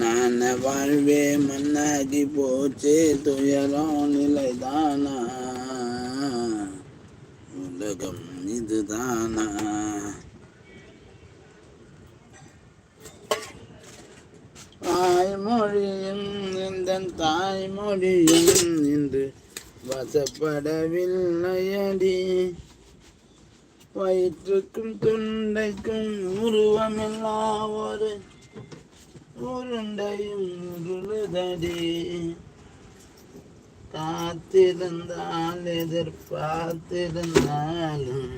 நான் வாழ்வே மன்னாகி போச்சு துயரம் நிலைதானா? உலகம் இதுதானா? தாய்மொழியும் இந்த தாய்மொழியும் இன்று வசப்படவில்லையடி. வயிற்றுக்கும் துண்டைக்கும் உருவமில்லா ஒரு உருண்டையும் உருளுதடி காத்திருந்தால் எதிர்பார்த்திருந்தாலும்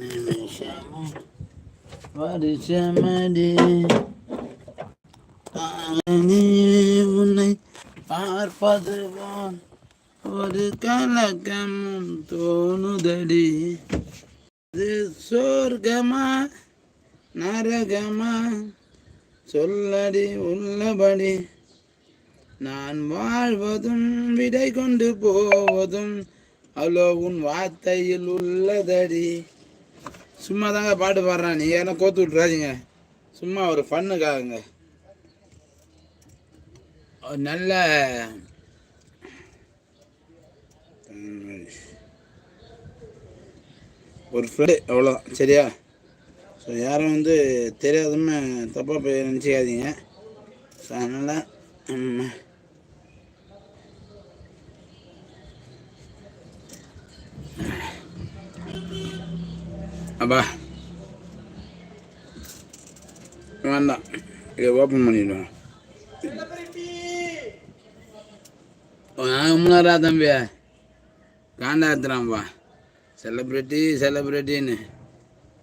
நிமிஷமும் வருஷமடி. தானே உன்னை பார்ப்பது போல் ஒரு கலக்கமும் தோணுதடி. இது சொர்க்கமா நரகமா? சொல்லடி உள்ளபடி. நான் வாழ்வதும் விடை கொண்டு போவதும் அவ்வளோ உன் வார்த்தையில் உள்ளதடி. சும்மா தாங்க பாட்டு பாடுறான். நீ ஏன்னா கோத்து விட்றாதீங்க சும்மா ஒரு ஃபன்னுக்காகங்க ஒரு நல்ல ஒரு ஃப்ரெண்டு அவ்வளோதான் சரியா? ஸோ யாரும் வந்து தெரியாதமே தப்பாக போய் நினச்சிக்காதீங்க. ஸோ அதனால் அப்பா. வேண்டாம். இதை ஓப்பன் பண்ணிடுவோம். முன்னாரா தம்பியா? காண்டாத்துறான்ப்பா செலிப்ரிட்டி செலிப்ரிட்டின்னு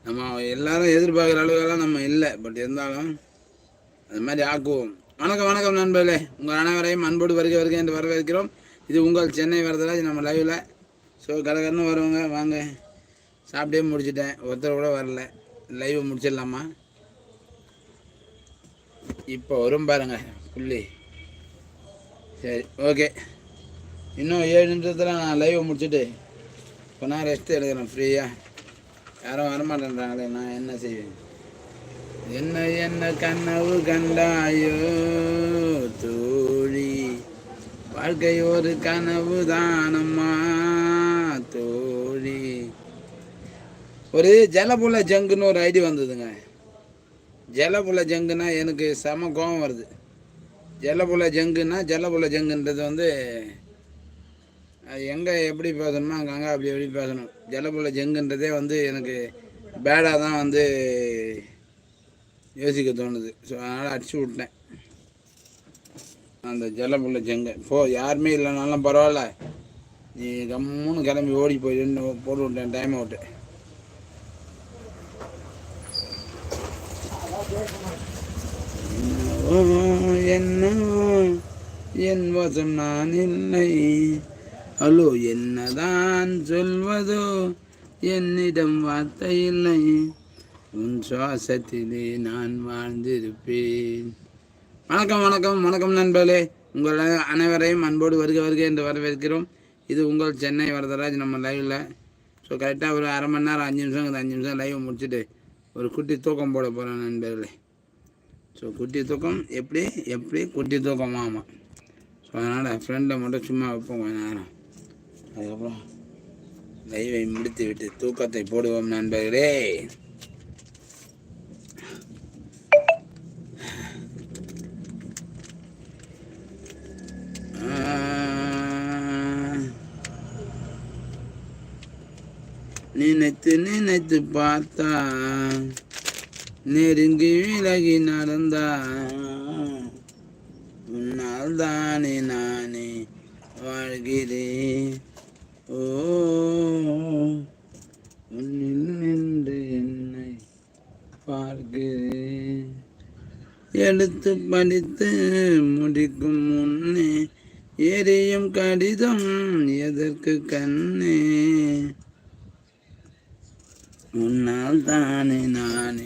நம்ம எல்லாரும் எதிர்பார்க்குற அளவுக்கெல்லாம் நம்ம இல்லை. பட் இருந்தாலும் அது மாதிரி ஆக்குவோம். வணக்கம் வணக்கம் நண்பர்களே. உங்கள் அனைவரையும் அன்போடு வருக வருக என்று வரவேற்கிறோம். இது உங்கள் சென்னை வரதராஜ் நம்ம லைவில் ஸோ கலகரன்னு வருவாங்க வாங்க. சாப்பிட்டே முடிச்சிட்டேன். ஒருத்தர் கூட வரல. லைவ் முடிச்சிடலாமா? இப்போ வரும் பாருங்க புள்ளி. சரி ஓகே இன்னும் ஏழு நிமிஷத்தில் நான் லைவை முடிச்சுட்டு இப்போ நான் ரெஸ்ட் எடுக்கிறேன் ஃப்ரீயாக யாரும் வரமாட்டேன்றாங்களே நான் என்ன செய்வேன்? என்ன என்ன கனவு கண்டாயோ தோழி. வாழ்க்கை ஒரு கனவு தானம்மா தோழி. ஒரு ஜலபுல ஜங்குன்னு ஒரு ஐடி வந்ததுங்க. ஜலபுல ஜங்குன்னா எனக்கு செம கோபம் வருது. ஜலபுல ஜங்குன்னா ஜலபுல ஜங்குன்றது வந்து அது எங்கே எப்படி பேசணுமோ அங்கே அங்கே அப்படி எப்படி பேசணும். ஜலபுல ஜங்குன்றதே வந்து எனக்கு பேடாக தான் வந்து யோசிக்க தோணுது. ஸோ அதனால் அடிச்சு விட்டேன். அந்த ஜலபுள்ள ஜங்க. போ யாருமே இல்லைனாலும் பரவாயில்ல. நீ கம்முன்னு கிளம்பி ஓடி போயிட்டு போட்டு விட்டேன் டைம் அவுட்டு என்ன என் வசம் நான் இல்லை ஹலோ என்னதான் சொல்வதோ என்னிடம் வார்த்தை இல்லை. உன் சுவாசத்திலே நான் வாழ்ந்திருப்பேன். வணக்கம் வணக்கம் வணக்கம் நண்பர்களே. உங்கள் அனைவரையும் அன்போடு வருக வருக என்று வரவேற்கிறோம். இது உங்கள் சென்னை வரதராஜ் நம்ம லைவில். ஸோ கரெக்டாக ஒரு அரை மணி நேரம் அஞ்சு நிமிஷம் அஞ்சு நிமிஷம் லைவ் முடிச்சுட்டு ஒரு குட்டி தூக்கம் போட போகிறேன் நண்பர்களே. ஸோ குட்டி தூக்கம் எப்படி? எப்படி? குட்டி தூக்கம் ஆமாம் ஸோ அதனால் ஃப்ரெண்டை மட்டும் சும்மா வைப்போம் கொஞ்ச நேரம். அதுக்கப்புறம் லைவை முடித்து விட்டு தூக்கத்தை போடுவோம் நண்பர்களே ஆ. நினைத்து நினைத்து பார்த்தா நெருங்கி விலகி நடந்தா உன்னால் தானே நானே வாழ்கிறேன் நின்று என்னை பார்க்கிறேன். எடுத்து படித்து முடிக்கும் முன்னே எரியும் கடிதம் எதற்கு கண்ணே? உன்னால் தானே நானே